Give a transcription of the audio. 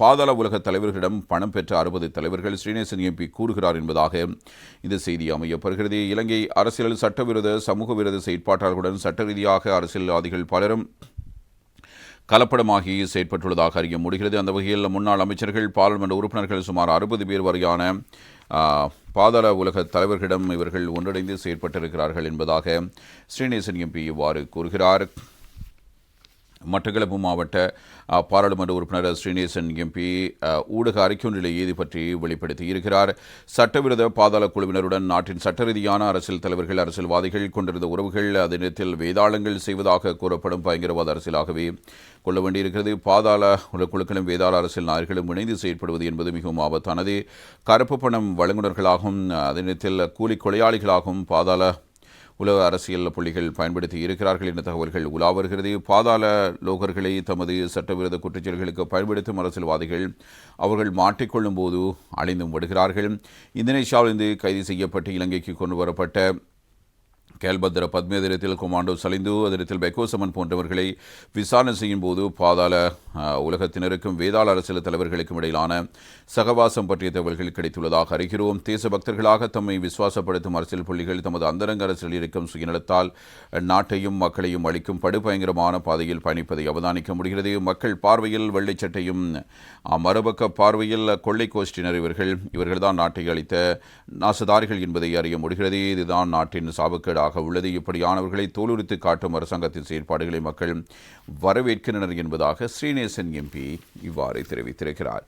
பாதாள உலக தலைவர்களிடம் பணம் பெற்ற அறுபது தலைவர்கள் ஸ்ரீநேசன் எம்பி கூறுகிறார் என்பதாக இந்த செய்தி அமையப்படுகிறது இலங்கை அரசியல் சட்டவிரோத சமூக விரோத செயற்பாட்டாளர்களுடன் சட்ட ரீதியாக அரசியல்வாதிகள் பலரும் கலப்படமாகி செயற்பட்டுள்ளதாக அறிய முடிகிறது. அந்த வகையில் முன்னாள் அமைச்சர்கள் பாராளுமன்ற உறுப்பினர்கள் சுமார் அறுபது பேர் வரையான பாதாள உலக தலைவர்களிடம் இவர்கள் ஒன்றிணைந்து செயற்பட்டிருக்கிறார்கள் என்பதாக ஸ்ரீநேசன் எம்பி இவ்வாறு கூறுகிறார். மட்டக்களப்பு மாவட்ட பாராளுமன்ற உறுப்பினர் ஸ்ரீநேசன் எம்பி அ, ஊடக அறிக்கையொன்றிலேயே இது பற்றி வெளிப்படுத்தியிருக்கிறார். சட்டவிரோத பாதாள குழுவினருடன் நாட்டின் சட்ட ரீதியான அரசியல் தலைவர்கள் அரசியல்வாதிகள் கொண்டிருந்த உறவுகள் அதே நேரத்தில் வேதாளங்கள் செய்வதாக கூறப்படும் பயங்கரவாத அரசியலாகவே கொள்ள வேண்டியிருக்கிறது. பாதாள குழுக்களும் வேதாள அரசியல் நாயர்களும் இணைந்து செயற்படுவது என்பது மிகவும் ஆபத்தானது. கருப்பு பணம் வழங்குனர்களாகவும் அதே நேரத்தில் கூலி கொலையாளிகளாகவும் பாதாள உலக அரசியல் புள்ளிகள் பயன்படுத்தி இருக்கிறார்கள் என்ற தகவல்கள் உலா வருகிறது. பாதாள லோகர்களை தமது சட்டவிரோத குற்றச்செயல்களுக்கு பயன்படுத்தும் அரசியல்வாதிகள் அவர்கள் மாட்டிக்கொள்ளும் போது அழிந்தும் விடுகிறார்கள். இந்தோனேஷியாவிலிருந்து கைது செய்யப்பட்டு இலங்கைக்கு கொண்டு வரப்பட்ட கேல்பத்திர பத்மேதிரத்தில் கொமாண்டோ சலிந்து அதிரத்தில் பெக்கோசமன் போன்றவர்களை விசாரணை செய்யும் போது பாதாள உலகத்தினருக்கும் வேதாள அரசியல் தலைவர்களுக்கும் இடையிலான சகவாசம் பற்றிய தகவல்கள் கிடைத்துள்ளதாக அறிகிறோம். தேசபக்தர்களாக தம்மை விசுவாசப்படுத்தும் அரசியல் புள்ளிகள் தமது அந்தரங்க அரசியலில் இருக்கும் சுயநலத்தால் நாட்டையும் மக்களையும் அளிக்கும் படுபயங்கரமான பாதையில் பயணிப்பதை அவதானிக்க முடிகிறது. மக்கள் பார்வையில் வெள்ளைச்சட்டையும் மறுபக்க பார்வையில் கொள்ளை கோஷ்டினர் இவர்கள் இவர்கள்தான் நாட்டை அளித்த நாசதாரிகள் என்பதை அறிய முடிகிறது. இதுதான் நாட்டின் சாபக்கேடாக உள்ளது. இப்படியானவர்களை தோலுரித்து காட்டும் அரசாங்கத்தின் செயற்பாடுகளை மக்கள் வரவேற்கின்றனர் என்பதாக ஸ்ரீநேசன் எம்பி இவ்வாறு தெரிவித்திருக்கிறார்.